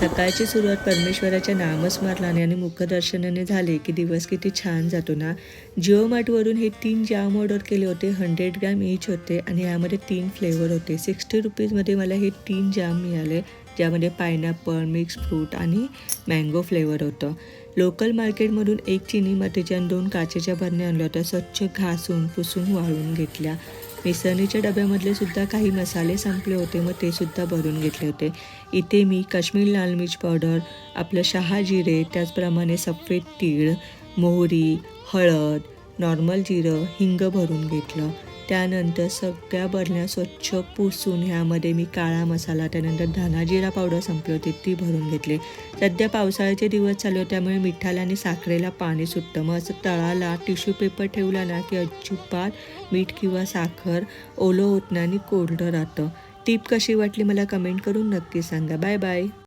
सकाळची सुरुवात परमेश्वराच्या नामस्मरणाने आणि मुखदर्शनाने झाले की दिवस किती छान जातो ना? जिओ मार्टवरून हे तीन जाम ऑर्डर केले होते हंड्रेड ग्रॅम ईच होते आणि यामध्ये तीन फ्लेवर होते. सिक्स्टी रुपीजमध्ये मला हे तीन जाम मिळाले ज्यामध्ये पायनॅपल मिक्स फ्रूट आणि मँगो फ्लेवर होतं. लोकल मार्केटमधून एक चिनी मातीच्या आणि दोन काचेच्या भरण्या आणल्या होत्या स्वच्छ घासून पुसून वाळून घेतल्या. मिसळणीच्या डब्यामधले सुद्धा काही मसाले संपले होते मग ते सुद्धा भरून घेतले होते. इथे मी काश्मीर लाल मिर्च पावडर आपलं शहा जिरे त्याचप्रमाणे सफेद तीळ मोहरी हळद नॉर्मल जिरं हिंग भरून घेतलं. त्यानंतर सगळ्या बरण्या स्वच्छ पुसून ह्यामध्ये मी काळा मसाला त्यानंतर धना जिरा पावडर संपली होती ती भरून घेतली. सध्या पावसाळ्याचे दिवस चालू होते त्यामुळे मिठाला आणि साखरेला पाणी सुटतं मग असं तळाला टिश्यू पेपर ठेवला ना की अजिबात मीठ किंवा साखर ओलं होत नाही आणि कोरडं राहतं. टीप कशी वाटली मला कमेंट करून नक्की सांगा. Bye bye.